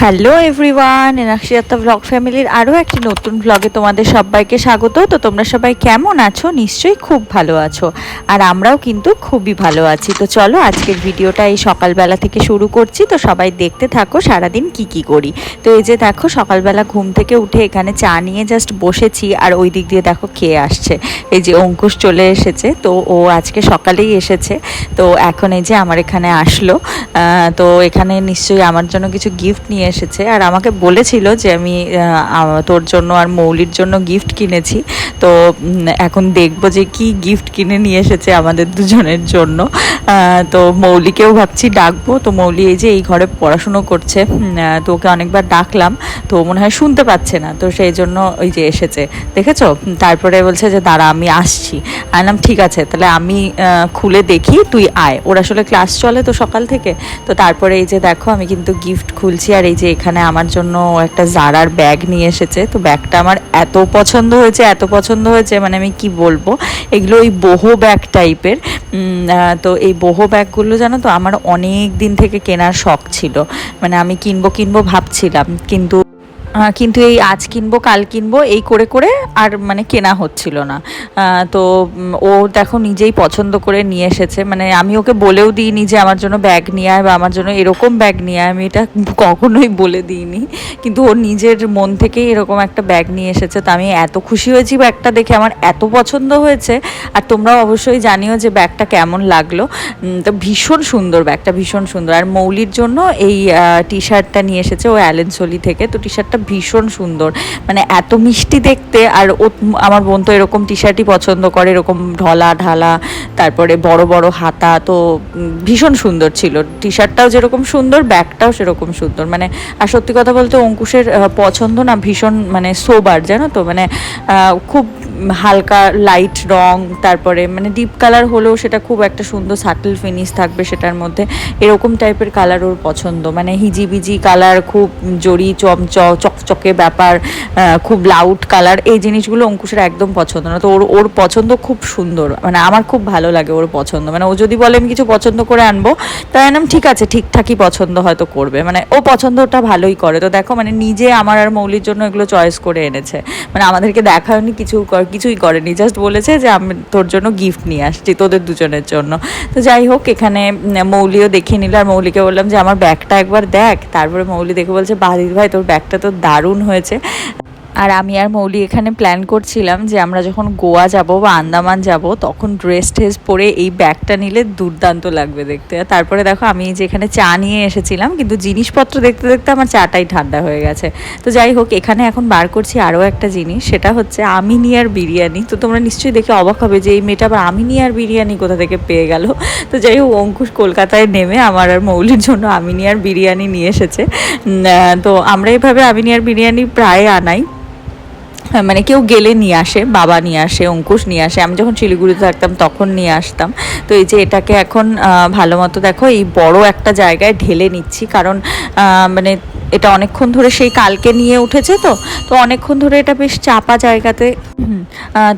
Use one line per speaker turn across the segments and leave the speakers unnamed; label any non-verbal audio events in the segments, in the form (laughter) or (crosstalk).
Hello everyone এনাক্ষিতা blog ফ্যামিলির আরও একটি নতুন ব্লগে তোমাদের সবাইকে স্বাগত। তো তোমরা সবাই কেমন আছো? নিশ্চয়ই খুব ভালো আছো। আর আমরাও কিন্তু খুবই ভালো আছি। তো চলো আজকের ভিডিওটা এই সকালবেলা থেকে শুরু করছি। তো সবাই দেখতে থাকো সারাদিন কি কি করি। তো এই যে দেখো, সকালবেলা ঘুম থেকে উঠে এখানে চা নিয়ে জাস্ট বসেছি আর ওই দিক দিয়ে দেখো খেয়ে আসছে। এই যে অঙ্কুশ চলে এসেছে। তো ও আজকে সকালেই এসেছে। তো এখন এই যে আমার এখানে আসলো। তো এখানে নিশ্চয়ই আমার জন্য কিছু গিফট নিয়ে এসেছে। আর আমাকে বলেছিল যে আমি তোর জন্য আর মৌলির জন্য গিফট কিনেছি। তো এখন দেখব যে কি গিফট কিনে নিয়ে এসেছে আমাদের দুজনের জন্য। তো মৌলিকেও ভাবছি ডাকবো। তো মৌলি এই যে এই ঘরে পড়াশুনো করছে তো ওকে অনেকবার ডাকলাম। তো মনে হয় শুনতে পাচ্ছে না। তো সেই জন্য ওই যে এসেছে। দেখেছ? তারপরে বলছে যে, দাঁড়া, আমি আসছি। আনলাম ঠিক আছে, তাহলে আমি খুলে দেখি, তুই আয়। ওর আসলে ক্লাস চলে তো সকাল থেকে। তো তারপরে এই যে দেখো, আমি কিন্তু গিফট খুলছি। আর এই যে এখানে আমার জন্য একটা জারার ব্যাগ নিয়ে এসেছে, তো ব্যাগটা আমার এত পছন্দ হয়েছে, এত পছন্দ হয়েছে মানে আমি কি বলব? এগুলো ওই বহু ব্যাগ টাইপের তো এই বহু ব্যাগগুলো জানো তো, আমার অনেক দিন থেকে কেনার শখ ছিল। মানে আমি কিনবো কিনবো ভাবছিলাম, কিন্তু কিন্তু এই আজ কিনবো, কাল কিনবো, এই করে করে আর মানে কেনা হচ্ছিল না। তো ও দেখো নিজেই পছন্দ করে নিয়ে এসেছে। মানে আমি ওকে বলেও দিইনি যে আমার জন্য ব্যাগ নিয়ে আয় বা আমার জন্য এরকম ব্যাগ নিয়ে আয়। আমি এটা কখনোই বলে দিইনি। কিন্তু ও নিজের মন থেকেই এরকম একটা ব্যাগ নিয়ে এসেছে। তো আমি এত খুশি হয়েছি ব্যাগটা দেখে, আমার এত পছন্দ হয়েছে। আর তোমরাও অবশ্যই জানিও যে ব্যাগটা কেমন লাগল। তো ভীষণ সুন্দর ব্যাগটা, ভীষণ সুন্দর। আর মৌলির জন্য এই টি শার্টটা নিয়ে এসেছে ও অ্যালেনসোলি থেকে। তো টি শার্টটা ভীষণ সুন্দর। মানে এত মিষ্টি দেখতে, আর ও আমার বোন তো এরকম টি শার্টই পছন্দ করে, এরকম ঢলা ঢালা, তারপরে বড় বড় হাতা, তো ভীষণ সুন্দর ছিল। টি শার্টটাও যেরকম সুন্দর, ব্যাগটাও সেরকম সুন্দর। মানে আর সত্যি কথা বলতে অঙ্কুশের পছন্দ না ভীষণ মানে সোবার জানো তো? মানে খুব হালকা লাইট রং, তারপরে মানে ডিপ কালার হলেও সেটা খুব একটা সুন্দর সাটল ফিনিশ থাকবে সেটার মধ্যে। এরকম টাইপের কালার ওর পছন্দ। মানে হিজিবিজি কালার খুব জড়ি চমচ চকচকে ব্যাপার খুব লাউড কালার এই জিনিসগুলো অঙ্কুশের একদম পছন্দ না। তো ওর ওর পছন্দ খুব সুন্দর মানে আমার খুব ভালো লাগে ওর পছন্দ। মানে ও যদি বলে আমি কিছু পছন্দ করে আনব, তাই আনাম ঠিক আছে, ঠিকঠাকই পছন্দ হয়তো করবে। মানে ও পছন্দটা ভালোই করে। তো দেখো মানে নিজে আমার আর মৌলির জন্য এগুলো চয়েস করে এনেছে। মানে আমাদেরকে দেখায়নি কিছু কিছুই করেনি। জাস্ট বলেছে যে, আমি তোর জন্য গিফট নিয়ে আসছি, তোদের দুজনের জন্য। তো যাই হোক, এখানে মৌলিও দেখে নিল। আর মৌলিকে বললাম যে, আমার ব্যাগটা একবার দেখ। তারপরে মৌলি দেখে বলছে বাদির ভাই তোর ব্যাগটা তো দারুণ হয়েছে। আর আমি আর মৌলি এখানে প্ল্যান করছিলাম যে আমরা যখন গোয়া যাব বা আন্দামান যাব, তখন ড্রেস ট্রেস পরে এই ব্যাগটা নিলে দুর্দান্ত লাগবে দেখতে। আর তারপরে দেখো আমি যে এখানে চা নিয়ে এসেছিলাম, কিন্তু জিনিসপত্র দেখতে দেখতে আমার চাটাই ঠান্ডা হয়ে গেছে। তো যাই হোক, এখানে এখন বার করছি আরও একটা জিনিস, সেটা হচ্ছে আমিনিয়ার বিরিয়ানি। তো তোমরা নিশ্চয়ই দেখে অবাক হবে যে এই মেয়েটা আবার আমিনিয়ার বিরিয়ানি কোথা থেকে পেয়ে গেল। তো যাই হোক, অঙ্কুশ কলকাতায় নেমে আমার আর মৌলির জন্য আমিনিয়ার বিরিয়ানি নিয়ে এসেছে। তো আমরা এইভাবে আমিনিয়ার বিরিয়ানি প্রায় আনাই। মানে কেউ গেলে নিয়ে আসে বাবা নিয়ে আসে অঙ্কুশ নিয়ে আসে আমি যখন শিলিগুড়িতে থাকতাম তখন নিয়ে আসতাম। তো এই যে এটাকে এখন ভালো মতো দেখো এই বড় একটা জায়গায় ঢেলে নিচ্ছি কারণ মানে এটা অনেকক্ষণ ধরে সেই কালকে নিয়ে উঠেছে তো তো অনেকক্ষণ ধরে এটা বেশ চাপা জায়গাতে হুম,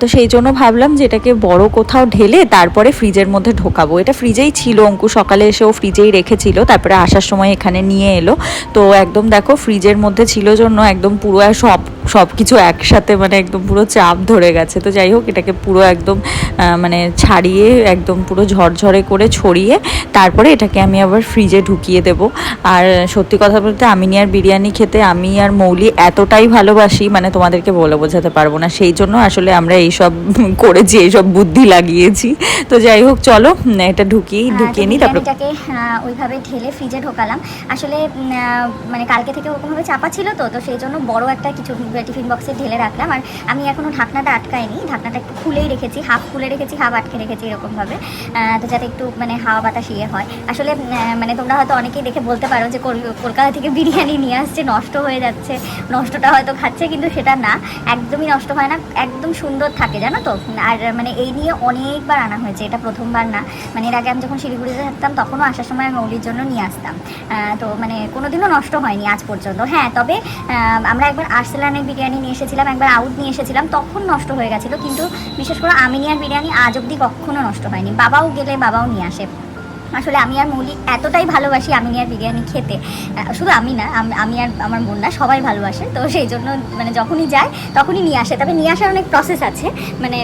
তো সেই জন্য ভাবলাম যে এটাকে বড় কোথাও ঢেলে তারপরে ফ্রিজের মধ্যে ঢোকাবো। এটা ফ্রিজেই ছিল অঙ্কু, সকালে এসেও ফ্রিজেই রেখেছিল, তারপরে আসার সময় এখানে নিয়ে এলো। তো একদম দেখো ফ্রিজের মধ্যে ছিল জন্য একদম পুরো সব সব কিছু একসাথে মানে একদম পুরো চাপ ধরে গেছে। তো যাই হোক, এটাকে পুরো একদম মানে ছাড়িয়ে একদম পুরো ঝরঝরে করে ছড়িয়ে তারপরে এটাকে আমি আবার ফ্রিজে ঢুকিয়ে দেব। আর সত্যি কথা বলতে আমি আর বিরিয়ানি খেতে, আমি আর মৌলি এতটাই ভালোবাসি মানে তোমাদেরকে বলে বোঝাতে পারব না। সেই জন্য আসলে আমরা এইসব (laughs) করেছি এইসব বুদ্ধি লাগিয়েছি। তো যাই হোক চলো এটা ঢুকিয়ে
তো
ঢুকিয়ে নিই তারপরে
ওইভাবে ঢেলে ফ্রিজে ঢোকালাম। আসলে মানে কালকে থেকে ওরকমভাবে চাপা ছিল তো তো সেই জন্য বড় একটা কিছু টিফিন বক্সে ঢেলে রাখলাম। আর আমি এখনও ঢাকনাটা আটকাইনি ঢাকনাটা একটু খুলেই রেখেছি হাফ খুলে রেখেছি হাফ আটকে রেখেছি এরকমভাবে। তো যাতে একটু মানে হাওয়া বাতাস ইয়ে হয়। আসলে মানে তোমরা হয়তো অনেকেই দেখে বলতে পারো যে কল- কলকাতা থেকে বিরিয়ানি নিয়ে আসছে নষ্ট হয়ে যাচ্ছে। নষ্টটা হয়তো খাচ্ছে কিন্তু সেটা না। একদমই নষ্ট হয় না একদম সুন্দর থাকে, জানো তো? আর মানে এই নিয়ে অনেকবার আনা হয়েছে, এটা প্রথমবার না। মানে এর আগে আমি যখন শিলিগুড়িতে থাকতাম, তখনও আসার সময় আমি মৌলির জন্য নিয়ে আসতাম। তো মানে কোনোদিনও নষ্ট হয়নি আজ পর্যন্ত। হ্যাঁ তবে আমরা একবার আর্সেলানের বিরিয়ানি নিয়ে এসেছিলাম, একবার আউট নিয়ে এসেছিলাম, তখন নষ্ট হয়ে গেছিল। কিন্তু বিশেষ করে আমিনিয়ার বিরিয়ানি আজ অবধি কখনো নষ্ট হয়নি। বাবাও গেলে বাবাও নিয়ে আসে। আসলে আমি আর মৌলি এতটাই ভালোবাসি আমি আর বিরিয়ানি খেতে। শুধু আমি না, আমি আর আমার বোনরা সবাই ভালোবাসে, তো সেই জন্য মানে যখনই যায় তখনই নিয়ে আসে। তবে নিয়ে আসার অনেক প্রসেস আছে মানে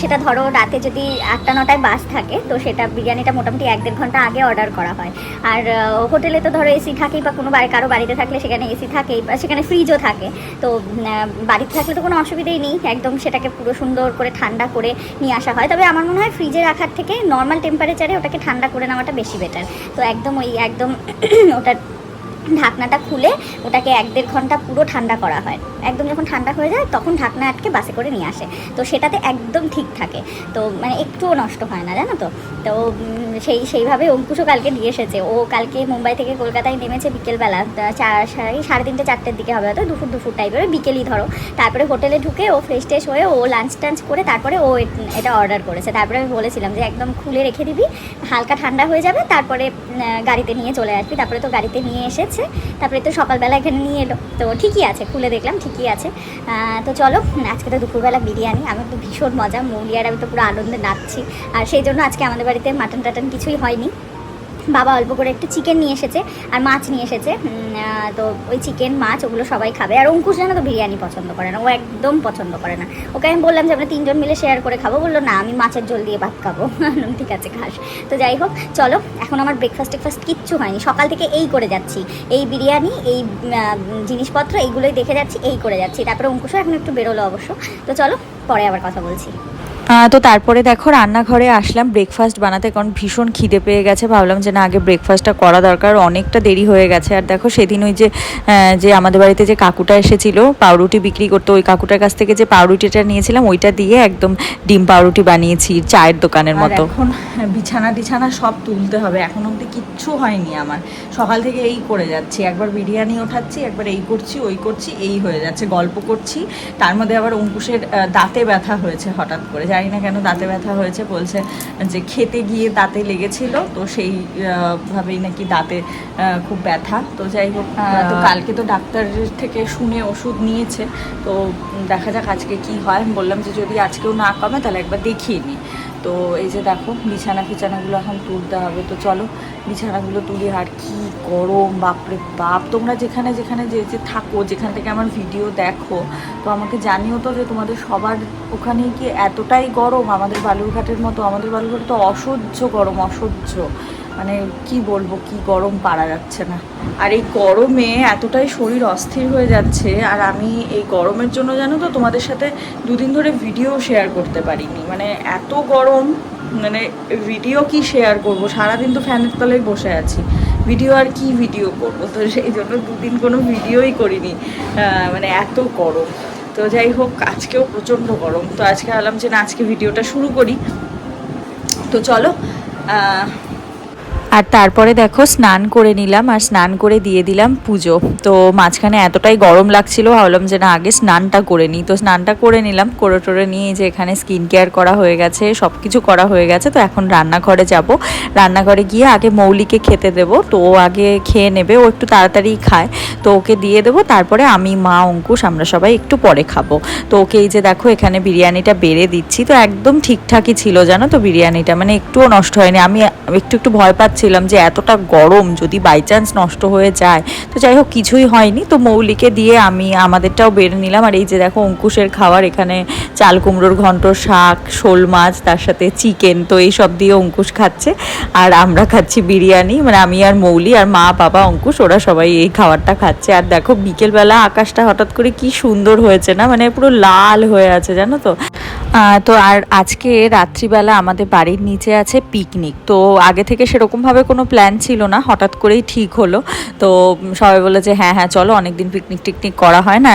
সেটা ধরো রাতে যদি আটটা, নটায় বাস থাকে, তো সেটা বিরিয়ানিটা মোটামুটি এক দেড় ঘণ্টা আগে অর্ডার করা হয়। আর হোটেলে তো ধরো এসি থাকেই বা কোনো বাড়ি, কারও বাড়িতে থাকলে সেখানে এসি থাকেই বা সেখানে ফ্রিজও থাকে। তো বাড়িতে থাকলে তো কোনো অসুবিধাই নেই, একদম সেটাকে পুরো সুন্দর করে ঠান্ডা করে নিয়ে আসা হয়। তবে আমার মনে হয় ফ্রিজে রাখার থেকে নর্মাল টেম্পারেচারে ওটাকে ঠান্ডা করে নেওয়াটা বেশি বেটার তো একদম ওই একদম (clears throat) ওটার ঢাকনাটা খুলে ওটাকে এক দেড় ঘণ্টা পুরো ঠান্ডা করা হয়। একদম যখন ঠান্ডা হয়ে যায়, তখন ঢাকনা আটকে বাসে করে নিয়ে আসে। তো সেটাতে একদম ঠিক থাকে। তো মানে একটুও নষ্ট হয় না, জানো তো? তো সেই, সেইভাবে অঙ্কুশও কালকে দিয়ে এসেছে। ও কালকে মুম্বাই থেকে কলকাতায় নেমেছে বিকেলবেলা। চার, সাড়ে তিনটে, চারটের দিকে হবে হয়তো, দুপুর দুপুর টাইপের বিকেলই ধরো। তারপরে হোটেলে ঢুকে ও ফ্রেশ ট্রেশ হয়ে ও লাঞ্চ টাঞ্চ করে তারপরে ও এটা অর্ডার করেছে। তারপরে আমি বলেছিলাম যে, একদম খুলে রেখে দিবি। হালকা ঠান্ডা হয়ে যাবে। তারপরে গাড়িতে নিয়ে চলে আসবি। তারপরে তো গাড়িতে নিয়ে এসেছে। তারপরে তো সকালবেলা এখানে নিয়ে এলো। তো ঠিকই আছে, খুলে দেখলাম, ঠিকই আছে। তো চলো, আজকে তো দুপুরবেলা বিরিয়ানি আমি তো ভীষণ মজা মৌলিয়ার আমি তো পুরো আনন্দে নাচছি। আর সেই জন্য আজকে আমাদের বাড়িতে মাটন টাটন কিছুই হয়নি। বাবা অল্প করে একটু চিকেন নিয়ে এসেছে আর মাছ নিয়ে এসেছে। তো ওই চিকেন মাছ ওগুলো সবাই খাবে। আর অঙ্কুশ জানো তো বিরিয়ানি পছন্দ করে না, ও একদম পছন্দ করে না। ওকে আমি বললাম যে, আমরা তিনজন মিলে শেয়ার করে খাব। বলল, না, আমি মাছের জল দিয়ে ভাত খাব। (laughs) ঠিক আছে, খাস। তো যাই হোক, চলো, এখন আমার ব্রেকফাস্ট টেকফাস্ট কিচ্ছু হয়নি। সকাল থেকে এই করে যাচ্ছি। এই বিরিয়ানি, এই জিনিসপত্র, এইগুলোই দেখে যাচ্ছি, এই করে যাচ্ছি। তারপরে অঙ্কুশও এখন একটু বেরোলো অবশ্য। তো চলো, পরে আবার কথা বলছি।
তো তারপরে দেখো রান্নাঘরে আসলাম ব্রেকফাস্ট বানাতে কারণ ভীষণ খিদে পেয়ে গেছে। ভাবলাম যে না আগে ব্রেকফাস্টটা করা দরকার অনেকটা দেরি হয়ে গেছে। আর দেখো সেদিন ওই যে যে আমাদের বাড়িতে যে কাকুটা এসেছিল পাউরুটি বিক্রি করতো ওই কাকুটার কাছ থেকে যে পাউরুটিটা নিয়েছিলাম ওইটা দিয়ে একদম ডিম পাউরুটি বানিয়েছি চায়ের দোকানের মতো।
এখন বিছানা টিছানা সব তুলতে হবে এখন অবধি কিচ্ছু হয়নি আমার। সকাল থেকে এই করে যাচ্ছি একবার বিরিয়ানি ওঠাচ্ছি একবার এই করছি ওই করছি এই হয়ে যাচ্ছে গল্প করছি। তার মধ্যে আবার অঙ্কুশের দাঁতে ব্যথা হয়েছে হঠাৎ করে জানি না কেন দাঁতে ব্যথা হয়েছে বলছে যে খেতে গিয়ে দাঁতে লেগেছিল তো সেই ভাবেই নাকি দাঁতে খুব ব্যথা। তো যাই হোক তো কালকে তো ডাক্তারের থেকে শুনে ওষুধ নিয়েছে তো দেখা যাক আজকে কি হয়। আমি বললাম যে যদি আজকেও না কমে তাহলে একবার দেখিয়ে নিই। তো এই যে দেখো, বিছানা ফিছানাগুলো এখন তুলতে হবে। তো চলো, বিছানাগুলো তুলি। আর কি গরম, বাপরে বাপ! তোমরা যেখানে যেখানে যে যে থাকো, যেখান থেকে আমার ভিডিও দেখো, তো আমাকে জানিও তো যে তোমাদের সবার ওখানে কি এতটাই গরম? আমাদের বালুরঘাটের মতো, আমাদের বালুরঘাটে তো অসহ্য গরম, অসহ্য। মানে কি বলব, কি গরম পারা যাচ্ছে না। আর এই গরমে এতটাই শরীর অস্থির হয়ে যাচ্ছে, আর আমি এই গরমের জন্য জানো তো তোমাদের সাথে দুদিন ধরে ভিডিও শেয়ার করতে পারিনি। মানে এত গরম মানে ভিডিও কি শেয়ার করব? সারাদিন তো ফ্যানের তলায় বসে আছি। ভিডিও আর কি ভিডিও করব? তো সেই জন্য দুদিন কোনো ভিডিওই করিনি। মানে এত গরম। তো যাই হোক, আজকেও প্রচণ্ড গরম। তো আজকে ভাবলাম যে না, আজকে ভিডিওটা শুরু করি। তো চলো
আর তারপরে দেখো স্নান করে নিলাম আর স্নান করে দিয়ে দিলাম পুজো। তো মাঝখানে এতটাই গরম লাগছিল, ভাবলাম যে না, আগে স্নানটা করে নিই। তো স্নানটা করে নিলাম, করে টোরে নিয়ে যে এখানে স্কিন কেয়ার করা হয়ে গেছে সব কিছু করা হয়ে গেছে। তো এখন রান্নাঘরে যাব। রান্নাঘরে গিয়ে আগে মৌলিকে খেতে দেবো। তো ও আগে খেয়ে নেবে, ও একটু তাড়াতাড়ি খায়। তো ওকে দিয়ে দেবো, তারপরে আমি, মা, অঙ্কুশ আমরা সবাই একটু পরে খাব। তো ওকে এই যে দেখো এখানে বিরিয়ানিটা বেড়ে দিচ্ছি। তো একদম ঠিকঠাকই ছিল জানো তো বিরিয়ানিটা মানে একটুও নষ্ট হয়নি। আমি একটু একটু ভয় পাচ্ছিলাম যে এতটা গরম যদি বাই চান্স নষ্ট হয়ে যায়, তো যাই হোক কিছুই হয়নি। তো মৌলিকে দিয়ে আমি আমাদেরটাও বেড়ে নিলাম। আর এই যে দেখো অঙ্কুশের খাওয়ার এখানে চাল, কুমড়োর ঘন্ট, শাক, শোল মাছ, তার সাথে চিকেন, তো এই সব দিয়ে অঙ্কুশ খাচ্ছে। আর আমরা খাচ্ছি বিরিয়ানি মানে আমি আর মৌলি আর মা, বাবা, অঙ্কুশ, ওরা সবাই এই খাবারটা খাচ্ছে। আর দেখো, বিকেলবেলা আকাশটা হঠাৎ করে কি সুন্দর হয়েছে না মানে পুরো লাল হয়ে আছে, জানো তো। তো আর আজকে রাত্রিবেলা আমাদের বাড়ির নিচে আছে পিকনিক তো আগে থেকে সেরকমভাবে কোনো প্ল্যান ছিল না, হঠাৎ করেই ঠিক হলো। তো সবাই বলে যে হ্যাঁ হ্যাঁ চলো, অনেকদিন পিকনিক টিকনিক করা হয় না।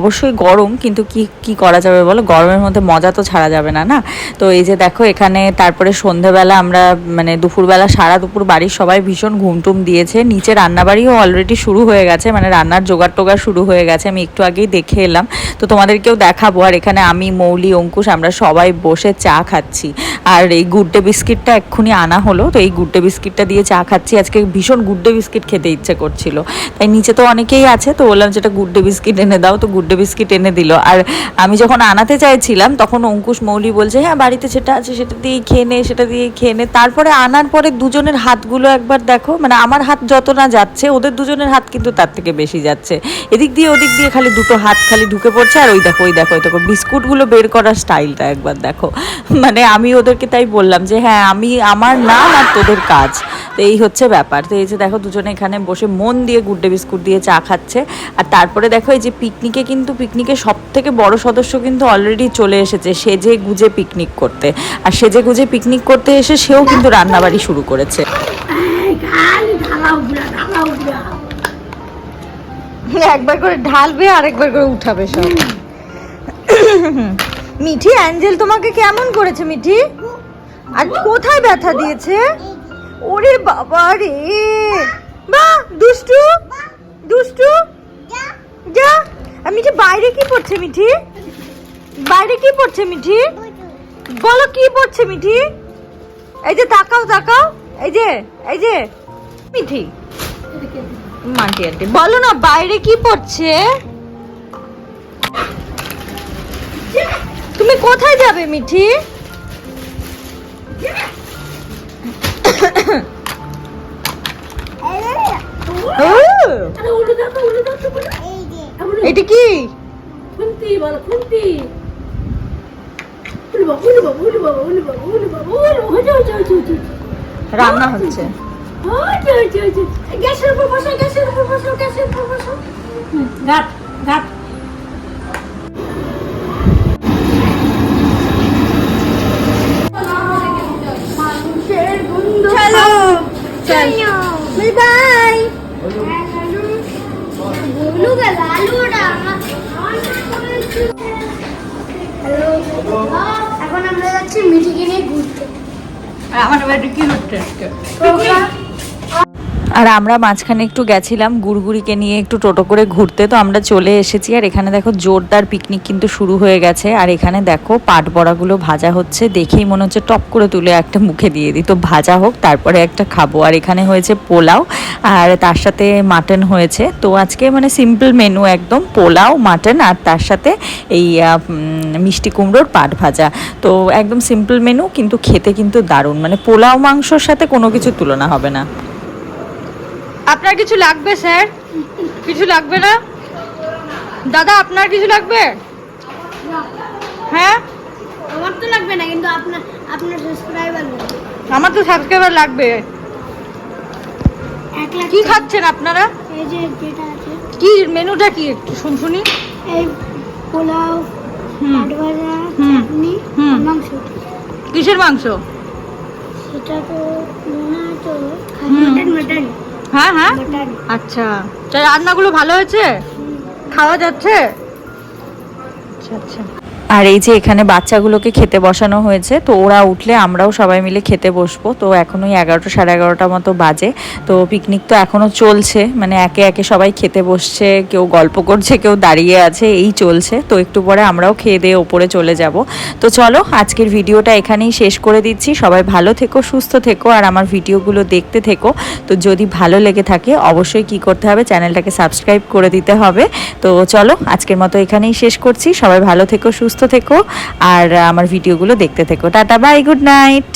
অবশ্যই গরম, কিন্তু কি কি করা যাবে বলো? গরমের মধ্যে মজা তো ছাড়া যাবে না না? তো এই যে দেখো, এখানে তারপরে সন্ধেবেলা আমরা মানে দুপুরবেলা সারা দুপুর বাড়ির সবাই ভীষণ ঘুমটুম দিয়েছে। নিচে রান্নাবাড়িও অলরেডি শুরু হয়ে গেছে মানে রান্নার জোগাড় টোগাড় শুরু হয়ে গেছে। আমি একটু আগেই দেখে এলাম। তো তোমাদেরকেও দেখাবো, আর এখানে আমি, মৌলি, অঙ্কুশ আমরা সবাই বসে চা খাচ্ছি। আর এই গুড্ডে বিস্কিটটা এক্ষুনি আনা হলো, তো এই গুড্ডে বিস্কিটটা দিয়ে চা খাচ্ছি। আজকে ভীষণ গুড্ডে বিস্কিট খেতে ইচ্ছে করছিল। তাই নিচে তো অনেকেই আছে, তো বললাম যেটা গুড্ডে বিস্কিট এনে দাও, তো গুড্ডে বিস্কিট এনে দিল। আর আমি যখন আনাতে চাইছিলাম তখন অঙ্কুশ মৌলি বলছে হ্যাঁ বাড়িতে সেটা আছে সেটা দিয়ে খেয়ে নে, সেটা দিয়ে খেয়ে নে। তারপরে আনার পরে দুজনের হাতগুলো একবার দেখো মানে আমার হাত যত না যাচ্ছে, ওদের দুজনের হাত কিন্তু তার থেকে বেশি যাচ্ছে। এদিক দিয়ে ওদিক দিয়ে খালি দুটো হাত খালি ঢুকে পড়ছে, আর ওই দেখো ওই দেখো ওই দেখো, বিস্কুটগুলো বের করার স্টাইলটা একবার দেখো। মানে আমি ওদেরকে তাই বললাম যে হ্যাঁ আমি, আমার নাম আর তোদের কাজ। তো এই হচ্ছে ব্যাপার। তো এই যে দেখো দুজনে এখানে বসে মন দিয়ে গুড্ডে বিস্কুট দিয়ে চা খাচ্ছে। আর তারপরে দেখো এই যে পিকনিকে কিন্তু পিকনিকে সব থেকে বড় সদস্য কিন্তু অলরেডি চলে এসেছে, সেজে গুজে পিকনিক করতে। আর সেজে গুজে পিকনিক করতে এসে সেও কিন্তু রান্নাবাড়ি শুরু করেছে। একবার করে ঢালবে আর একবার করে উঠাবে সব। মিঠি, অ্যাঞ্জেল তোমাকে কেমন করেছে মিঠি? আর কোথায় ব্যথা দিয়েছে? ওরে বাবা রে। বাহ দুষ্টু দুষ্টু। যা। আর মিঠি বাইরে কি পড়ছে মিঠি? বাইরে কি পড়ছে মিঠি? বলো কি পড়ছে মিঠি? এই যে তাকাও তাকাও। এই যে এই যে। মিঠি। মাটি আন্টি বলো না, বাইরে কি পড়ছে? তুমি কোথায় যাবে মিঠি? (coughs) এটা কি?
খুন্তি বলো খুন্তি।
রান্না হচ্ছে।
গ্যাসের উপর বসো গ্যাসের উপর বসো গ্যাসের উপর বসো। গাট গাট
আর আমরা মাঝখানে একটু গেছিলাম, গুড়গুড়িকে নিয়ে একটু টোটো করে ঘুরতে, তো আমরা চলে এসেছি। আর এখানে দেখো জোরদার পিকনিক কিন্তু শুরু হয়ে গেছে। আর এখানে দেখো পাট বড়াগুলো ভাজা হচ্ছে, দেখেই মনে হচ্ছে টপ করে তুলে একটা মুখে দিয়ে দিই। তো ভাজা হোক, তারপরে একটা খাব। আর এখানে হয়েছে পোলাও, আর তার সাথে মাটন হয়েছে। তো আজকে মানে সিম্পল মেনু একদম, পোলাও, মাটন, আর তার সাথে এই মিষ্টি কুমড়োর পাট ভাজা। তো একদম সিম্পল মেনু কিন্তু খেতে কিন্তু দারুণ। মানে পোলাও মাংসর সাথে কোনো কিছু তুলনা হবে না।
আপনার কিছু লাগবে স্যার? কিছু লাগবে না? দাদা আপনার কিছু লাগবে? হ্যাঁ?
আমার তো লাগবে না কিন্তু আপনার আপনার সাবস্ক্রাইবার
আমার তো সাবস্ক্রাইবার লাগবে। কি খাচ্ছেন আপনারা?
এই যে যেটা আছে।
কি মেনুটা কি একটু শুন শুনি
এই পোলাও ভাজা চাটনি মাংস।
কিসের মাংস?
সেটা তো মনে হয় তো মটন মটন
হ্যাঁ হ্যাঁ। আচ্ছা। রান্নাগুলো ভালো হয়েছে? খাওয়া যাচ্ছে? আচ্ছা আচ্ছা।
আর এই যে এখানে বাচ্চাগুলোকে খেতে বসানো হয়েছে, তো ওরা উঠলে আমরাও সবাই মিলে খেতে বসবো। তো এখন ওই এগারোটা, সাড়ে এগারোটা মতো বাজে। তো পিকনিক তো এখনও চলছে মানে একে একে সবাই খেতে বসছে, কেউ গল্প করছে, কেউ দাঁড়িয়ে আছে, এই চলছে। তো একটু পরে আমরাও খেয়ে দিয়ে ওপরে চলে যাব। তো চলো, আজকের ভিডিওটা এখানেই শেষ করে দিচ্ছি। সবাই ভালো থেকো, সুস্থ থেকো, আর আমার ভিডিওগুলো দেখতে থেকো। তো যদি ভালো লেগে থাকে, অবশ্যই কি করতে হবে, চ্যানেলটাকে সাবস্ক্রাইব করে দিতে হবে। তো চলো, আজকের মতো এখানেই শেষ করছি। সবাই ভালো থেকো সুস্থ থেকো আর আমার ভিডিওগুলো দেখতে থেকো। Tata bye good night